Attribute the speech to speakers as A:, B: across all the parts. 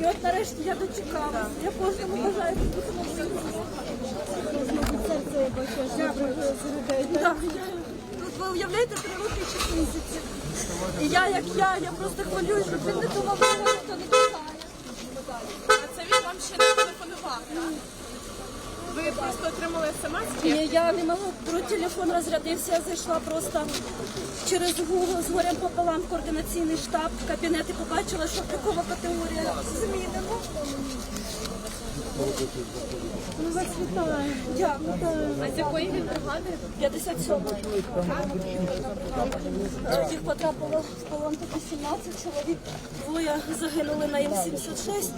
A: І от нарешті я дочекалася. Я кожному бажаю серце Тут ви уявляєте три роки чи місяці. І я, як я, я просто хвилююсь, щоб він не думав, що ніхто не чекає.
B: А це він вам ще не телефонував, так? Ви просто отримали смс?
A: Ні, я не могла, про телефон розрядився, я зайшла просто через Google з горем пополам в координаційний штаб, в кабінет і побачила, що такова категорія змінена. Ну, вас. Дякую.
B: А з якої він бригади?
A: 57 Е, Їх потрапило в полон таки 17 чоловік. Двоє загинули на М-76.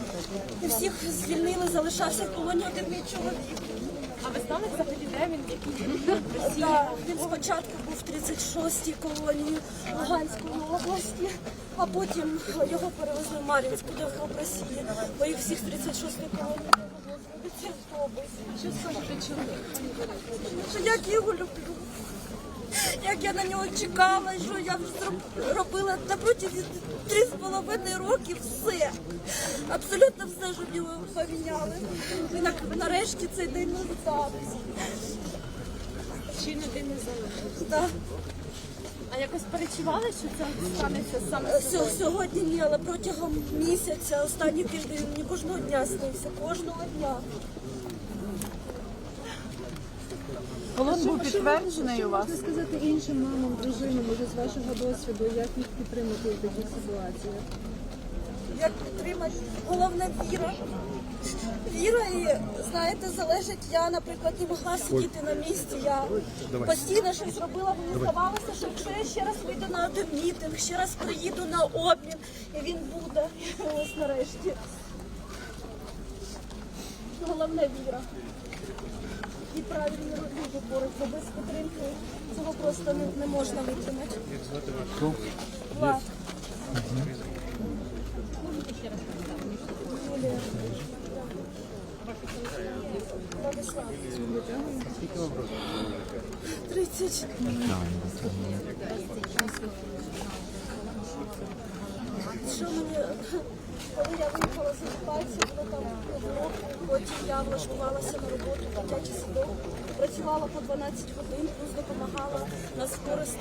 A: І всіх звільнили, залишався в полоні один мій чоловік.
B: А ви знали взагалі, де він, який він?
A: Спочатку був в 36-й колонії Луганської області, а потім його перевезли в Мар'їнську, де в Росії, бо їх всіх в 36-й колонії. Це автобус.
B: Що скажете
A: чоловік? Як я його люблю. Як я на нього чекала, що я робила на протязі три з половиною роки все. Абсолютно все, що в нього поміняли. І на- нарешті цей день настав.
B: Чи не день незалежності?
A: Да.
B: А якось перечували, що це станеться саме
A: Е, сьо- Сьогодні ні, але протягом місяця, останній тиждень мені кожного дня снився. Кожного дня.
C: Полон був підтверджений у вас?
D: Можна сказати іншим мамам, дружинам, може з вашого досвіду, як їх підтримати в таких ситуаціях?
A: Як підтримати? Головне віра. Віра і знаєте, залежить. Я, наприклад, не могла сидіти на місці. Я постійно щось робила, мені здавалося, що якщо я ще раз вийду на один мітинг, ще раз приїду на обмін, і він буде. Ось нарешті. Головне віра. І правильні поруч, бо без підтримки цього просто не, не можна витримати. Влад. Юлія. Владислав. 30. Що мені, коли я виїхала з окупації, було там півроку, потім я влаштувалася на роботу в дитячий садок, працювала по 12 годин, плюс допомагала на скорості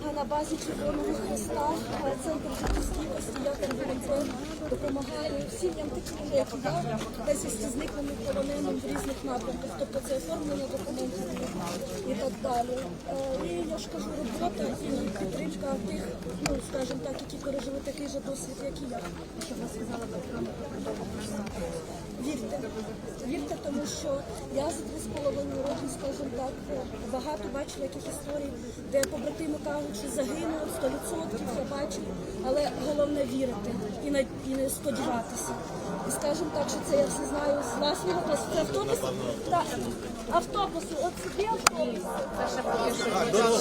A: на базі Червоного Христа, центр життєстійкості, я там волонтер, допомагаю сім'ям таким, як я, безвісті зниклим полоненим в різних напрямках, тобто це оформлення документів і так далі. Е, І я ж кажу, робота і підтримка тих, ну скажімо так, які пережили такий же досвід, як і я. Що ви сказала Вірте, вірте, тому що я за три з половиною роки, скажімо так, багато бачила яких історій, де побратими кажуть, що загинули 100%, я бачу, але головне вірити і не, і не сподіватися. І скажімо так, що це я все знаю з власного. Це автобуси? Так, автобуси, от сюди автобуси.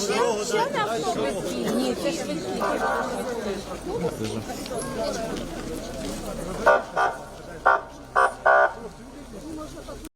A: Ще, ще не автобуси. Ні, це швидкі.